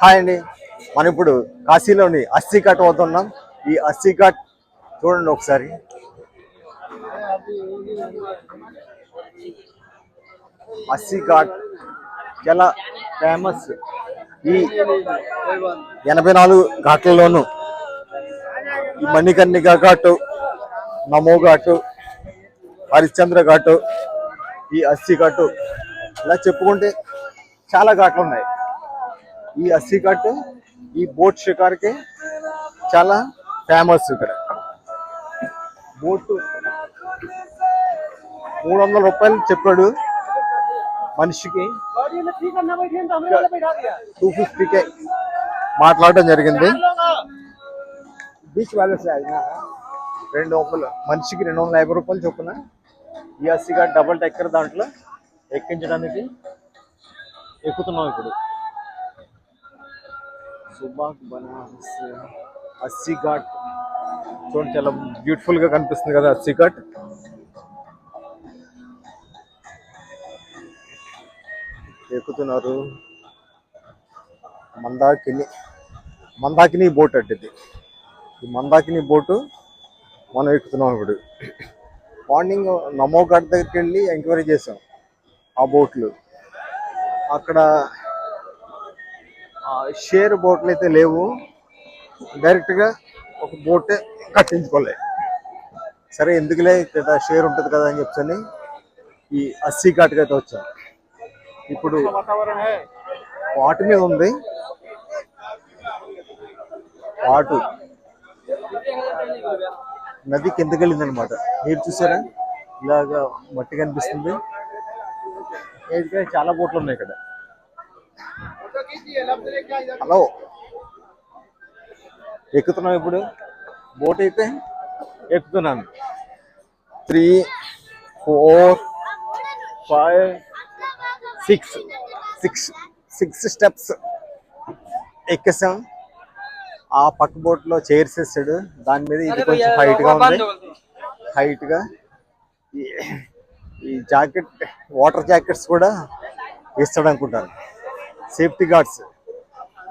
Hi అండి. మనం ఇప్పుడు కాశీలోని అస్సీ ఘాట్ అవుతున్నాం ఈ అస్సీ ఘాట్ చూడండి ఒకసారి. అస్సీ ఘాట్ చాలా ఫేమస్ ఈ ఎనభై నాలుగు ఘాట్లలోను ఈ మణికర్ణిక ఘాటు నమో ఘాటు హరిశ్చంద్ర ఘాటు ఈ అస్సీ ఘాటు ఇలా చెప్పుకుంటే చాలా ఘాట్లు ఉన్నాయి ఈ అస్సీ ఘాట్ ఈ బోట్ షికార్కి చాలా ఫేమస్ ఇక్కడ. బోట్ మూడు వందల రూపాయలు చెప్పాడు మనిషికి. టూ ఫిఫ్టీకే మాట్లాడటం జరిగింది. బీచ్ వ్యాలెస్ రెండు వందలు మనిషికి రెండు వందల యాభై రూపాయలు చొప్పున ఈ అస్సీ ఘాట్ డబల్ టెక్కర్ దాంట్లో ఎక్కించడానికి ఎక్కుతున్నాం ఇప్పుడు. సుబాక్ బనారస్ అస్సీ ఘాట్ చూడండి చాలా బ్యూటిఫుల్గా కనిపిస్తుంది కదా అస్సీ ఘాట్ ఎక్కుతున్నారు. మందాకిని మందాకిని బోట్ అంటే ఇది. ఈ మందాకిని బోటు మనం ఎక్కుతున్నాం ఇప్పుడు. మార్నింగ్ నమో ఘాట్ దగ్గరికి వెళ్ళి ఎంక్వైరీ చేసాం ఆ బోట్లు. అక్కడ షేర్ బోట్లు అయితే లేవు. డైరెక్ట్గా ఒక బోటే కట్టించుకోలే. సరే ఎందుకులే ఇక్కడ షేర్ ఉంటుంది కదా అని చెప్పని ఈ అస్సీ ఘాట్కి అయితే వచ్చాం. ఇప్పుడు పాటు మీద ఉంది. పాటు నది కిందకి వెళ్ళింది అనమాట మీరు చూసారా? ఇలాగా మట్టి కనిపిస్తుంది. చాలా బోట్లు ఉన్నాయి ఇక్కడ. హలో. ఎక్కుతున్నాం ఇప్పుడు? బోట్ అయితే ఎక్కుతున్నాను. Three four five six. Six six steps ఎక్కేసాం. ఆ పక్క బోట్లో చైర్స్ వేసాడు. దాని మీద ఇది కొంచెం హైట్గా ఉంది. హైట్గా. ఈ- ఈ జాకెట్ వాటర్ జాకెట్స్ కూడా ఇస్తాడు అనుకుంటాను. Safety guards.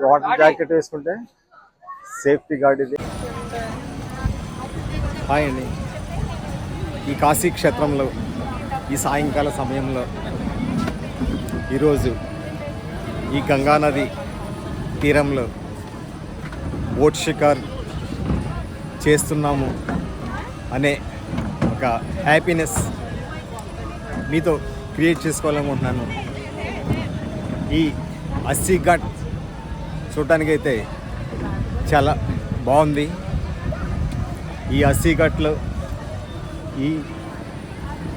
వాటర్ జాకెట్ వేసుకుంటే సేఫ్టీ గార్డ్ ఇది. హాయ్ అండి. ఈ కాశీ క్షేత్రంలో ఈ సాయంకాల సమయంలో ఈరోజు ఈ గంగా నది తీరంలో బోట్ షికార్ చేస్తున్నాము అనే ఒక హ్యాపీనెస్ మీతో క్రియేట్ చేసుకోవాలనుకుంటున్నాను. ఈ అస్సీ ఘాట్ చూడటానికైతే చాలా బాగుంది. ఈ అస్సీ ఘాట్లో ఈ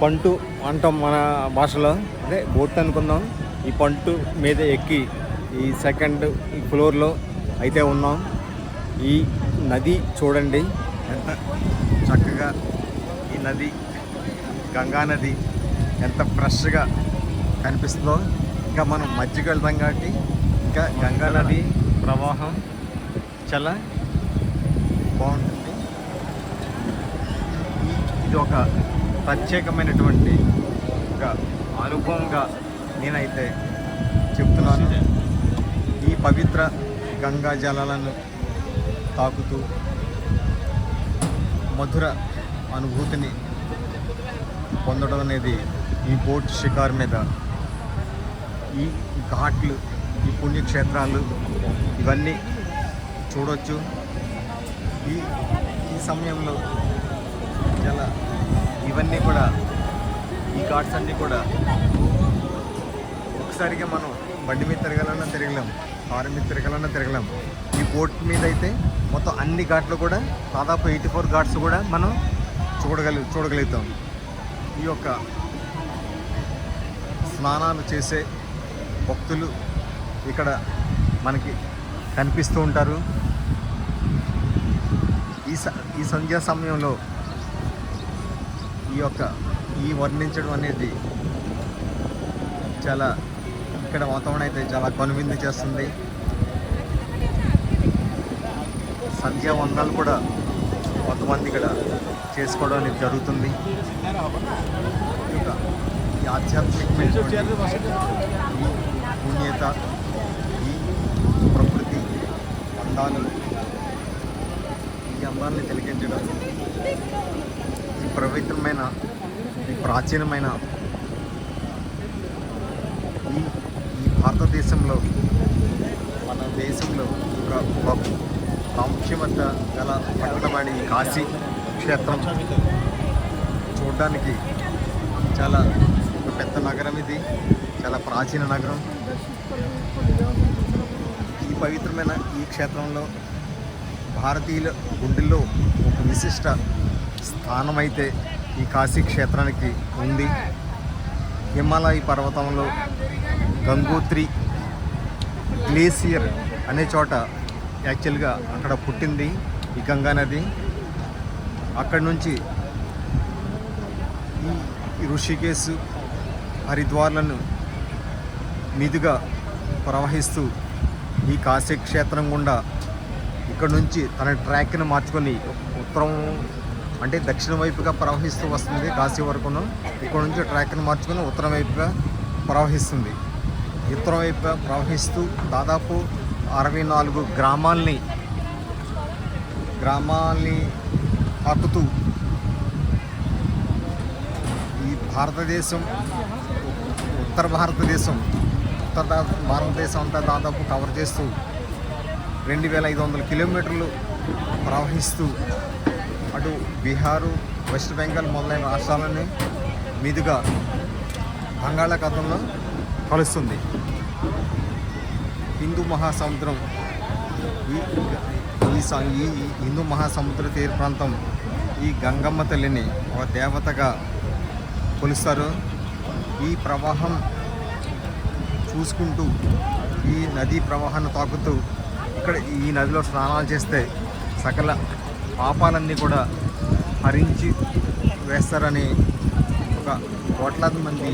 పంటు అంటాం మన భాషలో అదే బోట్ అనుకుందాం. ఈ పంటు మీద ఎక్కి ఈ సెకండ్ ఈ ఫ్లోర్లో అయితే ఉన్నాం. ఈ నది చూడండి. ఎంత చక్కగా ఈ నది గంగా నది ఎంత ఫ్రెష్గా కనిపిస్తుందో. ఇంకా మనం మధ్యకి వెళ్తాం కాబట్టి ఇంకా గంగా నది ప్రవాహం చాలా బాగుంటుంది. ఇది ఒక ప్రత్యేకమైనటువంటి ఒక అనుభవంగా నేనైతే చెప్తున్నాను. ఈ పవిత్ర గంగా జలాలను తాకుతూ మధుర అనుభూతిని పొందడం అనేది ఈ బోట్ షికార్ మీద ఈ ఘాట్లు ఈ పుణ్యక్షేత్రాలు ఇవన్నీ చూడొచ్చు. ఈ ఈ సమయంలో చాలా ఇవన్నీ కూడా ఈ ఘాట్స్ అన్నీ కూడా ఒకసారిగా మనం బండి మీద తిరగాలన్నా తిరగలేం కారు మీద తిరగాలన్నా తిరగలేం. ఈ బోట్ మీద అయితే మొత్తం అన్ని ఘాట్లు కూడా దాదాపు ఎయిటీ ఫోర్ ఘాట్స్ కూడా మనం చూడగలి చూడగలుగుతాం. ఈ యొక్క స్నానాలు చేసే భక్తులు ఇక్కడ మనకి కనిపిస్తూ ఉంటారు. ఈ స ఈ సంధ్యా సమయంలో ఈ యొక్క ఈ వర్ణించడం అనేది చాలా ఇక్కడ వాతావరణం అయితే చాలా కనువిందు చేస్తుంది. సంధ్యా వందనాలు కూడా కొంతమంది ఇక్కడ చేసుకోవడం అనేది జరుగుతుంది. ఈ శూన్యత ఈ ప్రకృతి అందాలు ఈ అందాన్ని తిలకించడం ఈ పవిత్రమైన ఈ ప్రాచీనమైన ఈ ఈ భారతదేశంలో మన దేశంలో ఒక ఒక గల పట్టణమైన ఈ కాశీ క్షేత్రం. చూడడానికి చాలా పెద్ద నగరం ఇది చాలా ప్రాచీన నగరం. ఈ పవిత్రమైన ఈ క్షేత్రంలో భారతీయుల గుండెల్లో ఒక విశిష్ట స్థానమైతే ఈ కాశీ క్షేత్రానికి ఉంది. హిమాలయ పర్వతంలో గంగోత్రి గ్లేసియర్ అనే చోట యాక్చువల్గా అక్కడ పుట్టింది ఈ గంగా నది. అక్కడి నుంచి ఈ ఋషికేశు హరిద్వార్లను మీదుగా ప్రవహిస్తూ ఈ కాశీ క్షేత్రం గుండా ఇక్కడ నుంచి తన ట్రాక్ని మార్చుకొని ఉత్తరం అంటే దక్షిణ వైపుగా ప్రవహిస్తూ వస్తుంది కాశీ వరకును. ఇక్కడ నుంచి ట్రాక్ని మార్చుకొని ఉత్తరం వైపుగా ప్రవహిస్తుంది. ఉత్తరం వైపుగా ప్రవహిస్తూ దాదాపు అరవై నాలుగు గ్రామాల్ని గ్రామాల్ని తాకుతూ ఈ భారతదేశం ఉత్తర భారతదేశం ఉత్తర భారతదేశం అంతా దాదాపు కవర్ చేస్తూ రెండు వేల ఐదు వందల కిలోమీటర్లు ప్రవహిస్తూ అటు బీహారు వెస్ట్ బెంగాల్ మొదలైన రాష్ట్రాలని మీదుగా బంగాళాఖాతంలో కలుస్తుంది. హిందూ మహాసముద్రం ఈ ఈ ఈ హిందూ మహాసముద్ర తీర ప్రాంతం ఈ గంగమ్మ తల్లిని ఒక దేవతగా కొలుస్తారు. ఈ ప్రవాహం చూసుకుంటూ ఈ నదీ ప్రవాహాన్ని తాకుతూ ఇక్కడ ఈ నదిలో స్నానాలు చేస్తే సకల పాపాలన్నీ కూడా హరించి వేస్తారని ఒక కోట్లాది మంది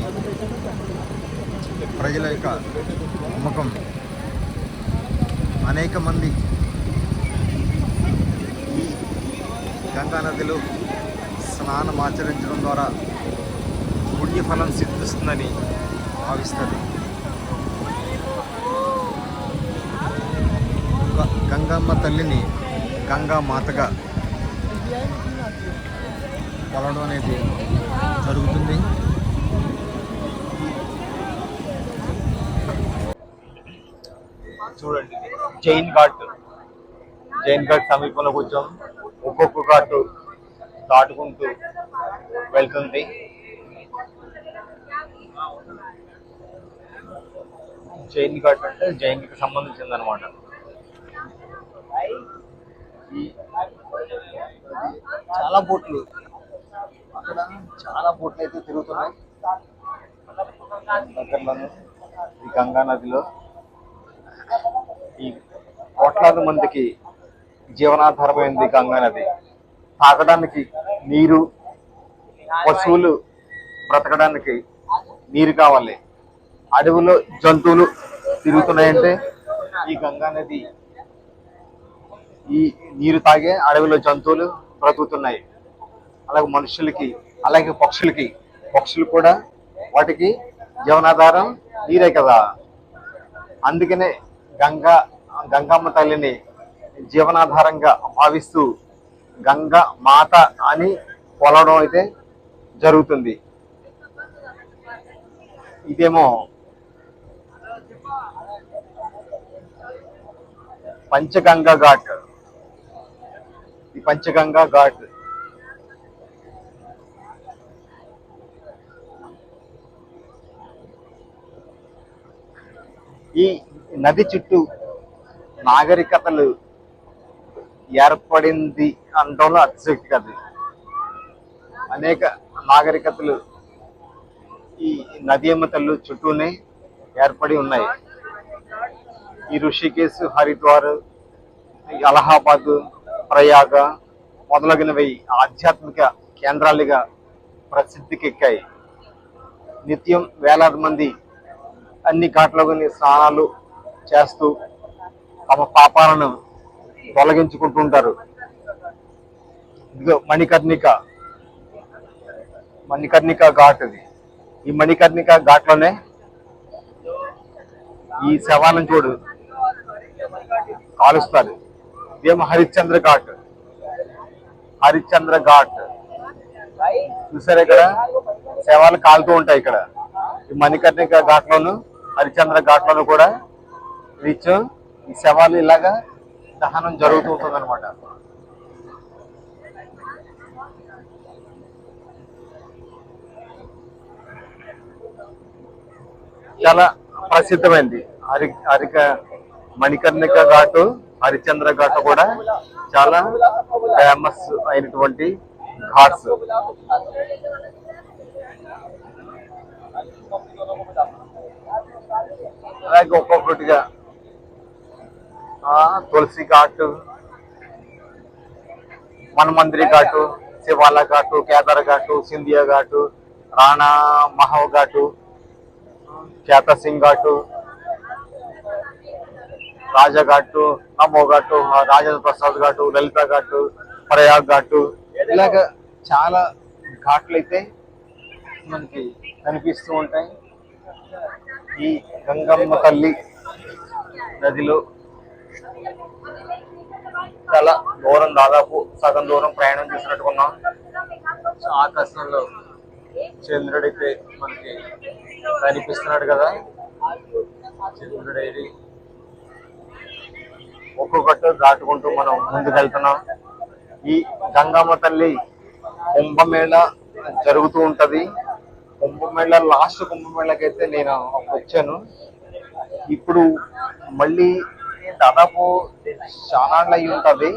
ప్రజల యొక్క నమ్మకం. అనేక మంది ఈ గంగా నదిలో స్నానం ఆచరించడం ద్వారా పుణ్యఫలం సిద్ధిస్తుందని భావిస్తారు. గంగమ్మ తల్లిని గంగా మాతగా కొలవడం అనేది జరుగుతుంది. చూడండి జైన్ ఘాట్. జైన్ ఘాట్ సమీపంలో కొంచెం ఒక్కొక్క ఘాటు దాటుకుంటూ వెళ్తుంది. జైన్ ఘాట్ అంటే జైన్కి సంబంధించింది అనమాట చాలా బోట్లు. అక్కడ చాలా బోట్లు అయితే తిరుగుతున్నాయి. దగ్గరలోనే ఈ గంగా నదిలో. ఈ కోట్లాది మందికి జీవనాధారమైంది గంగా నది. తాగడానికి నీరు పశువులు బ్రతకడానికి నీరు కావాలి. అడవిలో జంతువులు తిరుగుతున్నాయంటే ఈ గంగా నది ఈ నీరు తాగే అడవిలో జంతువులు బ్రతుకుతున్నాయి. అలాగే మనుషులకి అలాగే పక్షులకి. పక్షులు కూడా వాటికి జీవనాధారం నీరే కదా. అందుకనే గంగా గంగమ్మ తల్లిని జీవనాధారంగా భావిస్తూ గంగా మాత అని కొలవడం అయితే జరుగుతుంది. ఇదేమో పంచగంగా ఘాట్. ఈ పంచగంగా ఘాట్. ఈ నది చుట్టూ నాగరికతలు ఏర్పడింది అనడంలో అతిశక్తి కాదు. అనేక నాగరికతలు ఈ నది అమ్మతలు చుట్టూనే ఏర్పడి ఉన్నాయి. ఈ ఋషికేశ్ హరిద్వార్ అలహాబాద్ ప్రయాగ మొదలగునవి ఆధ్యాత్మిక కేంద్రాలుగా ప్రసిద్ధికెక్కాయి నిత్యం వేలాది మంది అన్ని ఘాట్లోని స్నానాలు చేస్తూ తమ పాపాలను తొలగించుకుంటుంటారు. ఇదిగో మణికర్ణిక. మణికర్ణిక ఘాట్ ఇది. ఈ మణికర్ణిక ఘాట్లోనే ఈ శవాలను చూడు కాలుస్తారు. ఇదేమో హరిశ్చంద్ర ఘాట్? హరిశ్చంద్ర ఘాట్. చూసారా ఇక్కడ? శవాలు కాలుతూ ఉంటాయి ఇక్కడ. ఈ మణికర్ణిక ఘాట్లోను హరిశ్చంద్ర ఘాట్లోను కూడా రీచ్ ఈ శవాలు ఇలాగా దహనం జరుగుతూ ఉంటుంది అనమాట చాలా ప్రసిద్ధమైంది. హరి హరిక మణికర్ణిక ఘాటు. హరిచంద్ర ఘాట్ కూడా చాలా ఫేమస్ అయినటువంటి ఘాట్స్. అలాగే ఒక్కొక్కటిగా తులసి ఘాటు మన్మందిరి ఘాటు శివాల ఘాటు కేదార్ ఘాటు సింధియా ఘాటు రాణా మహవ్ ఘాటు ఖ్యాత సింగ్ ఘాటు రాజా ఘాటు నమో ఘాటు రాజేంద్ర ప్రసాద్ ఘాటు లలిత ఘాటు ప్రయాగ్ ఘాటు. ఇలాగ చాలా ఘాట్లు అయితే మనకి కనిపిస్తూ ఉంటాయి. ఈ గంగమ్మ తల్లి నదిలో చాలా దూరం దాదాపు సగం దూరం ప్రయాణం చేసినట్టుకున్నాం ఆకాశంలో చంద్రుడైతే మనకి కనిపిస్తున్నాడు కదా. చంద్రుడైతే ఒక్కొక్కటి దాటుకుంటూ మనం ముందుకెళ్తున్నాం. ఈ గంగమ్మ తల్లి కుంభమేళ జరుగుతూ ఉంటుంది. కుంభమేళ లాస్ట్ కుంభమేళకైతే నేను వచ్చాను. ఇప్పుడు మళ్ళీ దాదాపు చాలా అయ్యి ఉంటుంది.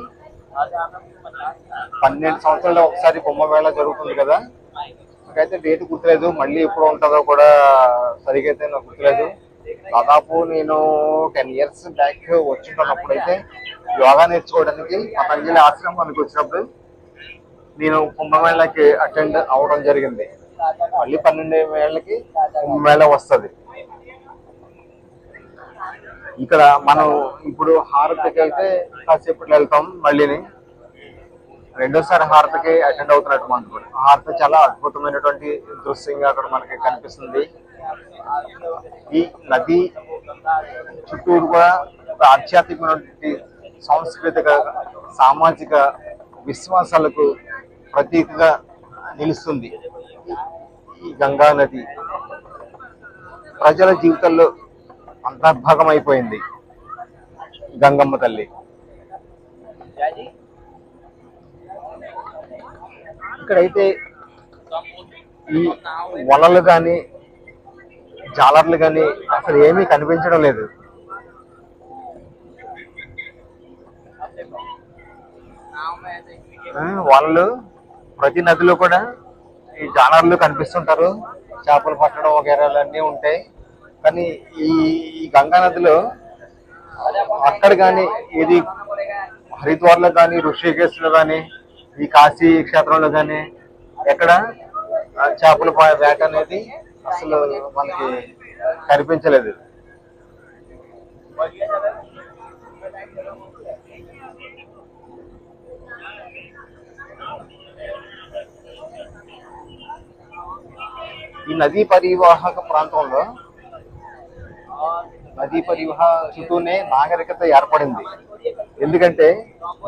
పన్నెండు సంవత్సరాలు ఒకసారి కుంభమేళ జరుగుతుంది కదా. నాకైతే డేట్ గుర్తులేదు. మళ్ళీ ఎప్పుడు ఉంటుందో కూడా సరిగైతే అయితే నాకు గుర్తులేదు. దాదాపు నేను టెన్ ఇయర్స్ బ్యాక్ వచ్చినప్పుడు అయితే యోగా నేర్చుకోవడానికి పతంజలి ఆశ్రమానికి వచ్చినప్పుడు నేను కుంభమేళకి అటెండ్ అవడం జరిగింది. మళ్ళీ పన్నెండు వేళ్ళకి కుంభమేళ వస్తుంది. ఇక్కడ మనం ఇప్పుడు హారతికి వెళ్తే కాసేపట్లో వెళ్తాం మళ్ళీని. రెండోసారి హారతికి అటెండ్ అవుతున్నట్టు మనకు హారతి చాలా అద్భుతమైనటువంటి దృశ్యంగా అక్కడ మనకి కనిపిస్తుంది. ఈ నది చుట్టూరు కూడా ఆధ్యాత్మికమైనటువంటి సాంస్కృతిక సామాజిక విశ్వాసాలకు ప్రతీకగా నిలుస్తుంది ఈ గంగా నది. ప్రజల జీవితంలో అంతర్భాగం అయిపోయింది గంగమ్మ తల్లి. ఇక్కడైతే ఈ వలలు కానీ జాలర్లు కానీ అసలు ఏమీ కనిపించడం లేదు. వాళ్ళు ప్రతి నదిలో కూడా ఈ జాలర్లు కనిపిస్తుంటారు. చేపలు పట్టడం వగేరాలు అన్నీ ఉంటాయి. కానీ ఈ ఈ గంగా నదిలో అక్కడ కానీ ఇది హరిద్వార్లో కానీ ఋషికేశ్లో కానీ ఈ కాశీ క్షేత్రంలో కానీ ఎక్కడ చేపల వేట అనేది అసలు మనకి కనిపించలేదు. ఈ నదీ పరివాహక ప్రాంతంలో నదీ పరివాహ చుట్టూనే నాగరికత ఏర్పడింది. ఎందుకంటే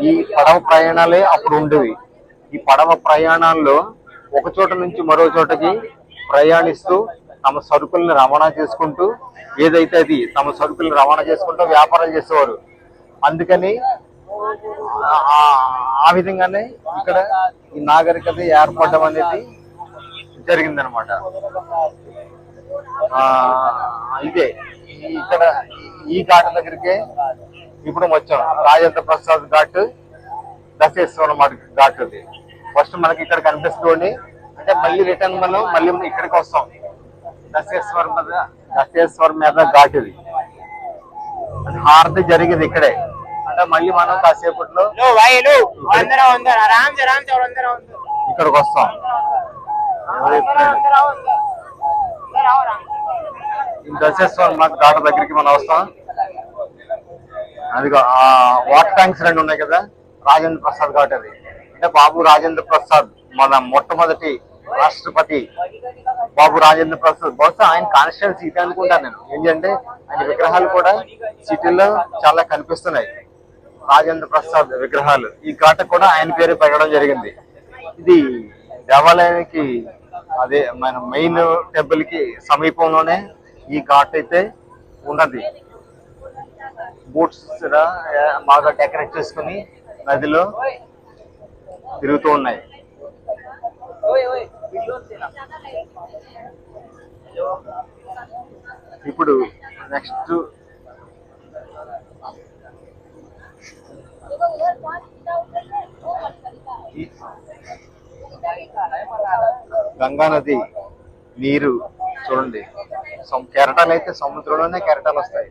ఈ పడవ ప్రయాణాలే అప్పుడు ఉండేవి. ఈ పడవ ప్రయాణాల్లో ఒక చోట నుంచి మరో చోటకి ప్రయాణిస్తూ తమ సరుకుల్ని రవాణా చేసుకుంటూ ఏదైతే అది తమ సరుకుల్ని రవాణా చేసుకుంటూ వ్యాపారాలు చేసేవారు. అందుకని ఆ- విధంగానే ఇక్కడ ఈ నాగరికత ఏర్పడడం అనేది జరిగిందనమాట. ఇదే అయితే ఇక్కడ ఈ ఘాట్ దగ్గరికే ఇప్పుడు వచ్చాం. రాజేంద్ర ప్రసాద్ ఘాట్ దశేశ్వరం ఘాట్ అది. ఫస్ట్ మనకి ఇక్కడ కనిపిస్తుంది అంటే మళ్ళీ రిటర్న్ మనం మళ్ళీ ఇక్కడికి వస్తాం. దశేశ్వర్ మీద దశేశ్వర్ మీద ఘాట్ హారతి జరిగింది ఇక్కడే. అంటే మళ్ళీ మనం కాసేపట్లో ఇక్కడికి వస్తాం. దశేశ్వర్ మాకు ఘాట దగ్గరికి మనం వస్తాం. అదిగో ఆ వాటర్ ట్యాంక్స్ రెండు ఉన్నాయి కదా రాజేంద్ర ప్రసాద్ ఘాట్ అది. అంటే బాబు రాజేంద్ర ప్రసాద్ మన మొట్టమొదటి రాష్ట్రపతి బాబు రాజేంద్ర ప్రసాద్. బహుశా ఆయన కాన్స్టిట్యూన్సీ ఇదే అనుకుంటాను నేను. ఏంటంటే ఆయన విగ్రహాలు కూడా సిటీలో చాలా కనిపిస్తున్నాయి. రాజేంద్ర ప్రసాద్ విగ్రహాలు. ఈ ఘాట్ కూడా ఆయన పేరు పెట్టడం జరిగింది. ఇది దేవాలయానికి అదే మన మెయిన్ టెంపుల్కి సమీపంలోనే ఈ ఘాట్ అయితే ఉన్నది. బోట్స్ బాగా డెకరేట్ చేసుకుని నదిలో తిరుగుతూ ఉన్నాయి. ఇప్పుడు నెక్స్ట్ గంగా నది నీరు చూడండి. కెరటాలు అయితే సముద్రంలోనే కెరటాలు వస్తాయి.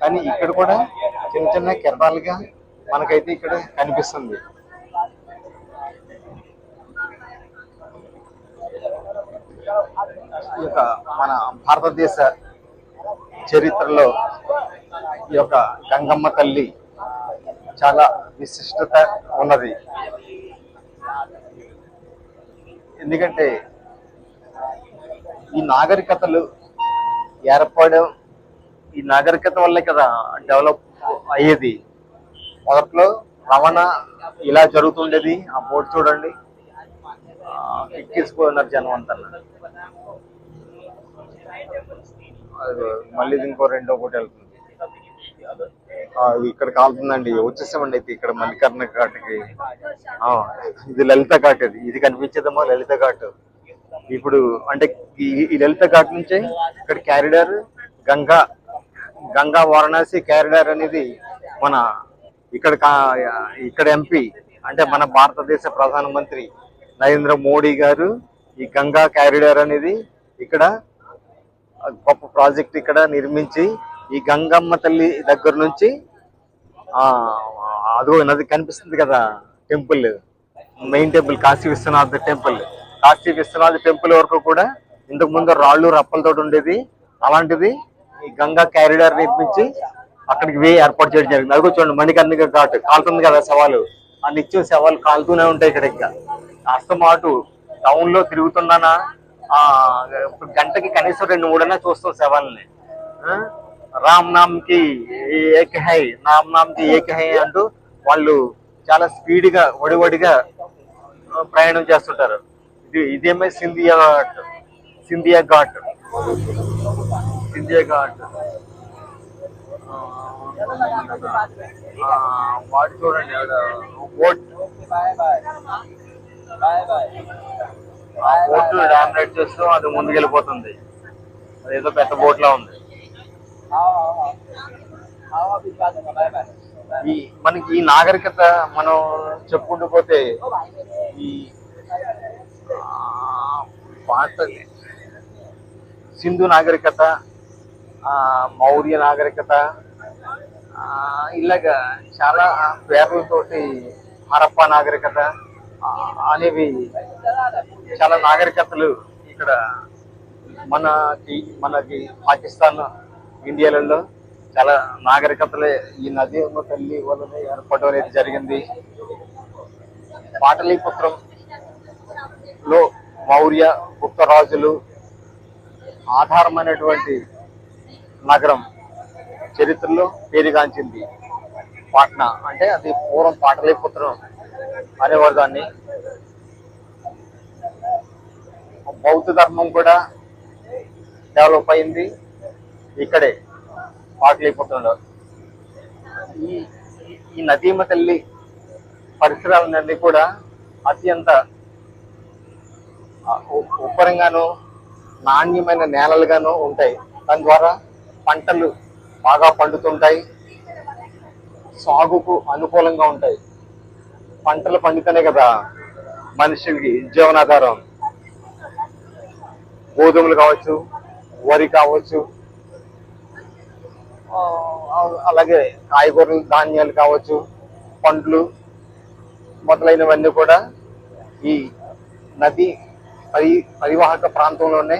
కానీ ఇక్కడ కూడా చిన్న చిన్న కెరటాలుగా మనకైతే ఇక్కడ కనిపిస్తుంది. ఈ యొక్క మన భారతదేశ చరిత్రలో ఈ యొక్క గంగమ్మ తల్లి చాలా విశిష్టత ఉన్నది. ఎందుకంటే ఈ నాగరికతలు ఏర్పడడం ఈ నాగరికత వల్లే కదా డెవలప్ అయ్యేది. మొదట్లో రవాణా ఇలా జరుగుతుండేది. ఆ బోర్డు చూడండి. ఆ, జనం అంతా. మళ్ళీ ఇంకో రెండో ఒకటి వెళ్తుంది. ఇక్కడ కాలుతుందండి వచ్చేసామండి అయితే ఇక్కడ మల్లికర్ణ ఘాట్కి. ఇది లలిత ఘాట్ ఇది. ఇది కనిపించేదేమో లలిత ఘాట్. ఇప్పుడు అంటే ఈ లలిత ఘాట్ నుంచే ఇక్కడ క్యారిడార్ గంగా గంగా వారణాసి క్యారిడార్ అనేది మన ఇక్కడ కా- ఇక్కడ ఎంపీ అంటే మన భారతదేశ ప్రధానమంత్రి నరేంద్ర మోడీ గారు ఈ గంగా క్యారిడార్ అనేది ఇక్కడ గొప్ప ప్రాజెక్ట్ ఇక్కడ నిర్మించి ఈ గంగమ్మ తల్లి దగ్గర నుంచి ఆ అదో నది కనిపిస్తుంది కదా temple. Main temple Kashi Vishwanath temple. Kashi Vishwanath temple వరకు కూడా ఇంతకు ముందు రాళ్ళు రప్పలతో ఉండేది. అలాంటిది ఈ గంగా క్యారిడార్ నిర్మించి అక్కడికి వే ఏర్పాటు చేయడం జరిగింది. అది కూడా చూడండి మణికర్ణిక ఘాట్ కాలుతుంది కదా సవాలు. ఆ నిత్యం సవాలు కాలుతూనే ఉంటాయి ఇక్కడ ఇంకా. అస్తమాటు టౌన్లో తిరుగుతున్నానా ఆ గంటకి కనీసం రెండు మూడన్నా చూస్తాం శవాలని రామ్ నామ్కి ఏక హై నామ్ నామ్కి ఏక హై అంటూ వాళ్ళు చాలా స్పీడ్గా వడివడిగా ప్రయాణం చేస్తుంటారు ఇది ఇదేమే సింధియా ఘాట్ సింధియా ఘాట్ సింధియా ఘాట్ వాడు చూడండి ఆవిడ బోట్ ఆ డామినేట్ చేస్తూ అది ముందుకెళ్ళిపోతుంది. అదేదో పెద్ద బోట్ లా ఉంది. ఈ మనకి ఈ నాగరికత మనం చెప్పుకుంటూ పోతే ఈ ఆ, పాత సింధు నాగరికత మౌర్య నాగరికత ఇలాగా చాలా పేర్లతోటి హరప్ప నాగరికత అనేవి చాలా నాగరికతలు ఇక్కడ మనకి మనకి పాకిస్తాన్ ఇండియాలలో చాలా నాగరికతలే ఈ నది ఉన్న తల్లి వల్లనే ఏర్పడడం అనేది జరిగింది. పాటలీపుత్రం లో మౌర్య గుప్త రాజులు ఆధారమైనటువంటి నగరం చరిత్రలో పేరుగాంచింది. పాట్నా అంటే అది పూర్వం పాటలీపుత్రం అనే వర్గాన్ని బౌద్ధ ధర్మం కూడా డెవలప్ అయింది. ఇక్కడే పాటలీపుత్రంలో. ఈ ఈ- నదీమ తల్లి పరిసరాలన్నీ కూడా అత్యంత ఆ, నాణ్యమైన నేలలుగాను ఉంటాయి. దాని ద్వారా పంటలు బాగా పండుతుంటాయి. సాగుకు అనుకూలంగా ఉంటాయి. పంటలు పండితేనే కదా మనిషికి జీవనాధారం. గోధుమలు కావచ్చు వరి కావచ్చు అలాగే కాయగూరలు ధాన్యాలు కావచ్చు పండ్లు మొదలైనవన్నీ కూడా ఈ నది పరి పరివాహక ప్రాంతంలోనే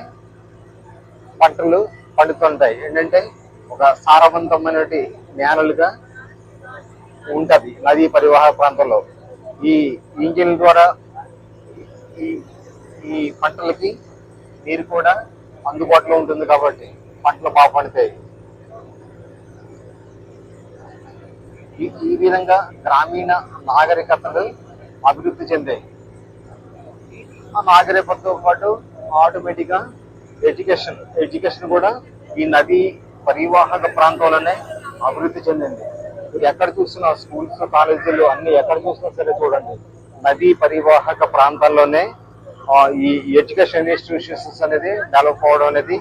పంటలు పండుతుంటాయి. ఏంటంటే ఒక సారవంతమైనటి నేలలుగా ఉంటుంది నదీ పరివాహక ప్రాంతంలో. ఈ ఇంజిన్ ద్వారా ఈ ఈ పంటలకి నీరు కూడా అందుబాటులో ఉంటుంది కాబట్టి పంటలు బాగా పండుతాయి. ఈ ఈ విధంగా గ్రామీణ నాగరికతలు అభివృద్ధి చెందాయి. ఆ నాగరికతతో పాటు ఆటోమేటిక్గా ఎడ్యుకేషన్ ఎడ్యుకేషన్ కూడా ఈ నది పరివాహక ప్రాంతంలోనే అభివృద్ధి చెందింది. మీరు ఎక్కడ చూసినా స్కూల్స్ కాలేజీలు అన్ని ఎక్కడ చూసినా సరే చూడండి. నదీ పరివాహక ప్రాంతాల్లోనే ఈ ఎడ్యుకేషన్ ఇన్స్టిట్యూషన్స్ అనేది డెవలప్ అవడం అనేది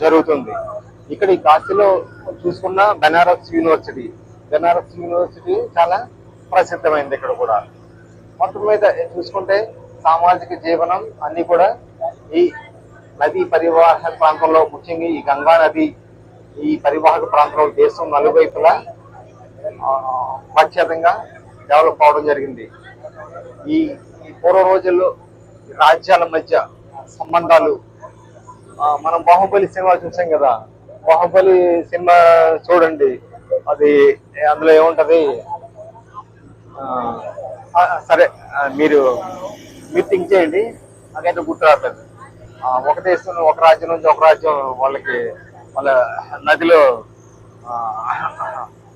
జరుగుతుంది. ఇక్కడ ఈ కాశీలో చూసుకున్న బెనారస్ యూనివర్సిటీ. బెనారస్ యూనివర్సిటీ చాలా ప్రసిద్ధమైంది ఇక్కడ కూడా. మొత్తం మీద చూసుకుంటే సామాజిక జీవనం అన్ని కూడా ఈ నదీ పరివాహక ప్రాంతంలో ముఖ్యంగా ఈ గంగా నది ఈ పరివాహక ప్రాంతంలో దేశం నలువైపులా ప్రఖ్యాతంగా డెవలప్ అవడం జరిగింది. ఈ పూర్వ రోజుల్లో రాజ్యాల మధ్య సంబంధాలు మనం బాహుబలి సినిమా చూసాం కదా. బాహుబలి సినిమా చూడండి. అది అందులో ఏముంటది? సరే మీరు మీరు థింక్ చేయండి. నాకైతే గుర్తు రావట్లేదు. ఒక దేశం ఒక రాజ్యం నుంచి ఒక రాజ్యం వాళ్ళకి వాళ్ళ నదిలో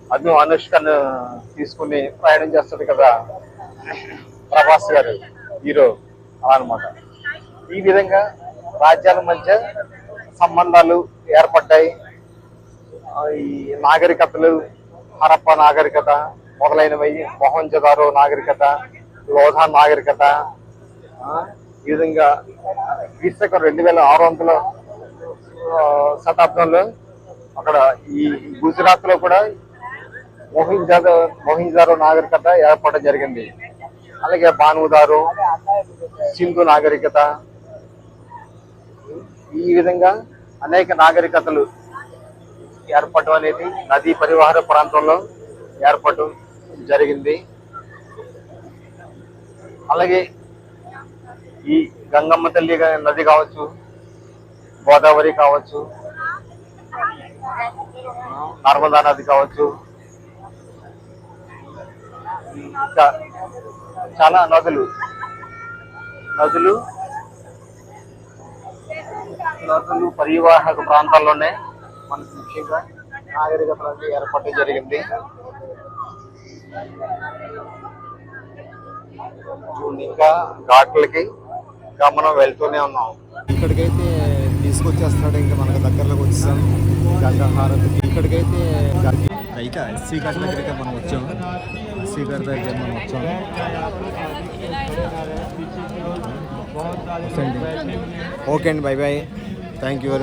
ఆ, అను అనుష్కను తీసుకుని ప్రయాణం చేస్తుంది కదా. ప్రభాస్ గారు హీరో అలా అనమాట ఈ విధంగా రాజ్యాల మధ్య సంబంధాలు ఏర్పడ్డాయి. ఈ నాగరికతలు హరప్ప నాగరికత మొదలైనవి మొహంజదారో నాగరికత లోధా నాగరికత ఈ విధంగా క్రీస్తకం రెండు వేల ఆరు వందల శతాబ్దంలో అక్కడ ఈ గుజరాత్లో కూడా మోహింజాదో మోహింజారో నాగరికత ఏర్పడడం జరిగింది. అలాగే బానుదారు సింధు నాగరికత. ఈ విధంగా అనేక నాగరికతలు ఏర్పడడం అనేది నదీ పరివాహక ప్రాంతంలో ఏర్పడడం జరిగింది. అలాగే ఈ గంగమ్మ తల్లి నది కావచ్చు గోదావరి కావచ్చు నర్మదా నది కావచ్చు చాలా నదులు. నదులు నదులు పరివాహక ప్రాంతాల్లోనే మనకు ముఖ్యంగా నాగరికత ఏర్పాటు జరిగింది. ఇంకా ఘాట్లకి ఇంకా మనం వెళ్తూనే ఉన్నాం. ఇక్కడికైతే తీసుకొచ్చేస్తున్నాడు ఇంకా మనకు దగ్గరలోకి వచ్చాం గంగా హారతికి ఇక్కడికైతే అయితే శ్రీకాకుళం దగ్గరికి మనం వచ్చాము ఎస్సీ ఘాట్ దగ్గర మనం ఓకే అండి బై బాయ్ థ్యాంక్ యూ